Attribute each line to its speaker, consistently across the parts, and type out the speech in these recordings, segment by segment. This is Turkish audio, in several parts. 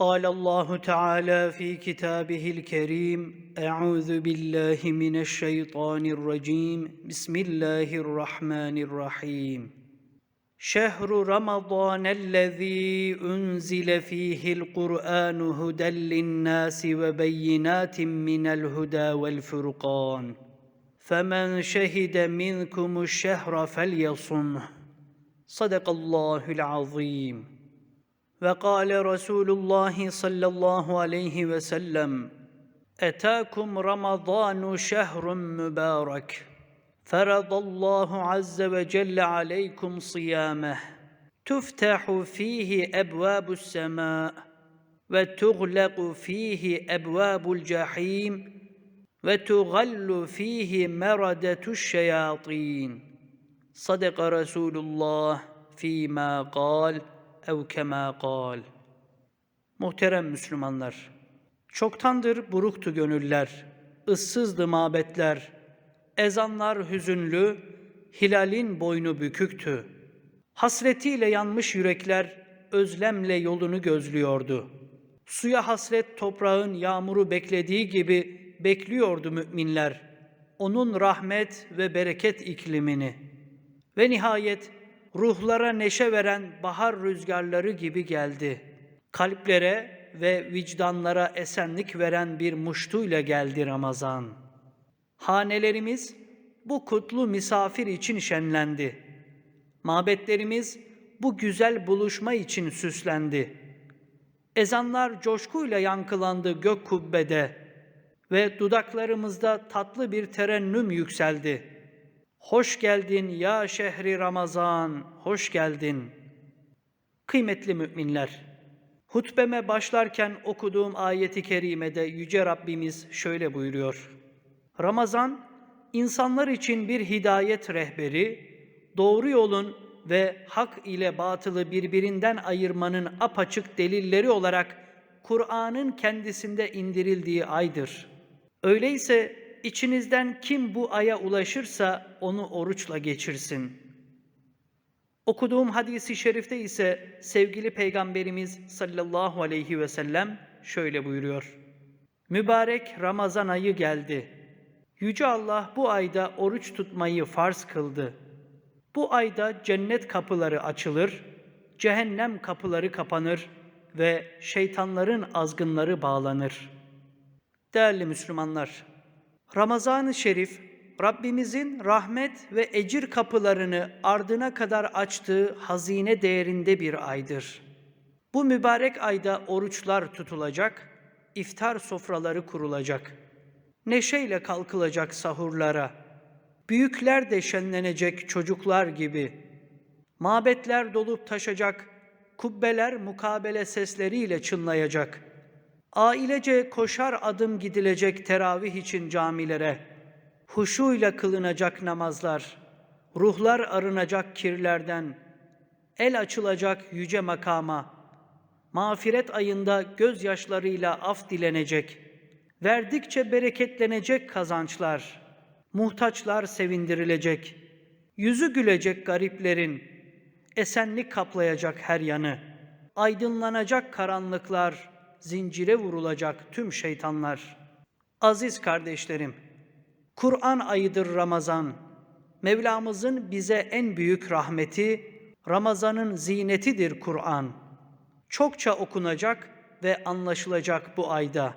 Speaker 1: قال الله تعالى في كتابه الكريم أعوذ بالله من الشيطان الرجيم. بسم الله الرحمن الرحيم. شهر رمضان الذي أنزل فيه القرآن هدى للناس وبينات من الهدى والفرقان. فمن شهد منكم الشهر فليصمه. صدق الله العظيم. وقال رسول الله صلى الله عليه وسلم أتاكم رمضان شهر مبارك فرض الله عز وجل عليكم صيامه تفتح فيه أبواب السماء وتغلق فيه أبواب الجحيم وتغل فيه مردة الشياطين. صدق رسول الله فيما قال ev kema kal. Muhterem Müslümanlar, çoktandır buruktu gönüller, ıssızdı mabetler, ezanlar hüzünlü, hilalin boynu büküktü. Hasretiyle yanmış yürekler özlemle yolunu gözlüyordu. Suya hasret toprağın yağmuru beklediği gibi bekliyordu müminler. Onun rahmet ve bereket iklimini. Ve nihayet ruhlara neşe veren bahar rüzgarları gibi geldi. Kalplere ve vicdanlara esenlik veren bir muştuyla geldi Ramazan. Hanelerimiz bu kutlu misafir için şenlendi. Mabetlerimiz bu güzel buluşma için süslendi. Ezanlar coşkuyla yankılandı gök kubbede ve dudaklarımızda tatlı bir terennüm yükseldi.'' Hoş geldin ya şehri Ramazan, hoş geldin. Kıymetli müminler, hutbeme başlarken okuduğum ayeti kerimede Yüce Rabbimiz şöyle buyuruyor. Ramazan, insanlar için bir hidayet rehberi, doğru yolun ve hak ile batılı birbirinden ayırmanın apaçık delilleri olarak Kur'an'ın kendisinde indirildiği aydır. Öyleyse içinizden kim bu aya ulaşırsa onu oruçla geçirsin. Okuduğum hadisi şerifte ise sevgili Peygamberimiz sallallahu aleyhi ve sellem şöyle buyuruyor. Mübarek Ramazan ayı geldi. Yüce Allah bu ayda oruç tutmayı farz kıldı. Bu ayda cennet kapıları açılır, cehennem kapıları kapanır ve şeytanların azgınları bağlanır. Değerli Müslümanlar, Ramazan-ı Şerif Rabbimizin rahmet ve ecir kapılarını ardına kadar açtığı hazine değerinde bir aydır. Bu mübarek ayda oruçlar tutulacak, iftar sofraları kurulacak. Neşeyle kalkılacak sahurlara. Büyükler de şenlenecek çocuklar gibi. Mabetler dolup taşacak, kubbeler mukabele sesleriyle çınlayacak.'' Ailece koşar adım gidilecek teravih için camilere, huşuyla kılınacak namazlar, ruhlar arınacak kirlerden, el açılacak yüce makama, mağfiret ayında gözyaşlarıyla af dilenecek, verdikçe bereketlenecek kazançlar, muhtaçlar sevindirilecek, yüzü gülecek gariplerin, esenlik kaplayacak her yanı, aydınlanacak karanlıklar, zincire vurulacak tüm şeytanlar. Aziz kardeşlerim, Kur'an ayıdır Ramazan. Mevlamızın bize en büyük rahmeti, Ramazan'ın zinetidir Kur'an. Çokça okunacak ve anlaşılacak bu ayda.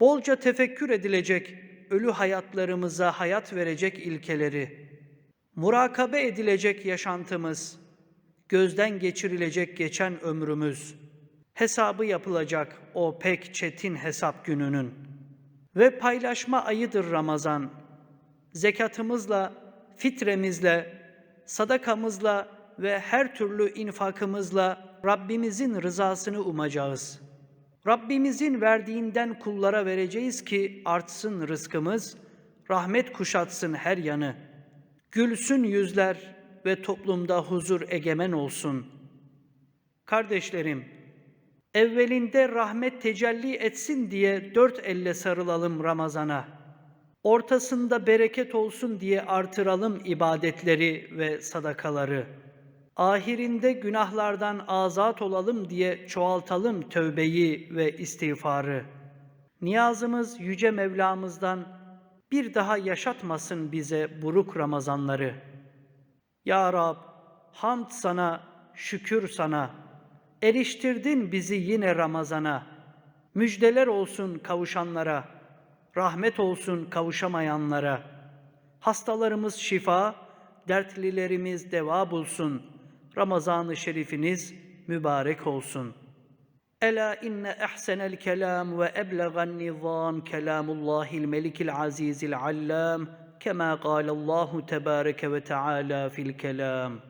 Speaker 1: Bolca tefekkür edilecek, ölü hayatlarımıza hayat verecek ilkeleri. Murakabe edilecek yaşantımız, gözden geçirilecek geçen ömrümüz.'' Hesabı yapılacak o pek çetin hesap gününün. Ve paylaşma ayıdır Ramazan. Zekatımızla, fitremizle, sadakamızla ve her türlü infakımızla Rabbimizin rızasını umacağız. Rabbimizin verdiğinden kullara vereceğiz ki artsın rızkımız, rahmet kuşatsın her yanı. Gülsün yüzler ve toplumda huzur egemen olsun. Kardeşlerim, Evvelinde rahmet tecelli etsin diye dört elle sarılalım Ramazan'a. Ortasında bereket olsun diye artıralım ibadetleri ve sadakaları. Ahirinde günahlardan azat olalım diye çoğaltalım tövbeyi ve istiğfarı. Niyazımız yüce Mevlamızdan bir daha yaşatmasın bize buruk Ramazanları. Ya Rab, hamd sana, şükür sana eriştirdin bizi yine Ramazan'a. Müjdeler olsun kavuşanlara, rahmet olsun kavuşamayanlara. Hastalarımız şifa, dertlilerimiz deva bulsun. Ramazan-ı şerifiniz mübarek olsun. Ela inne ehsenel kelam ve eblegan nizam kelamullahil melikil azizil allam kema kâlallahu tebâreke ve teâlâ fil kelam.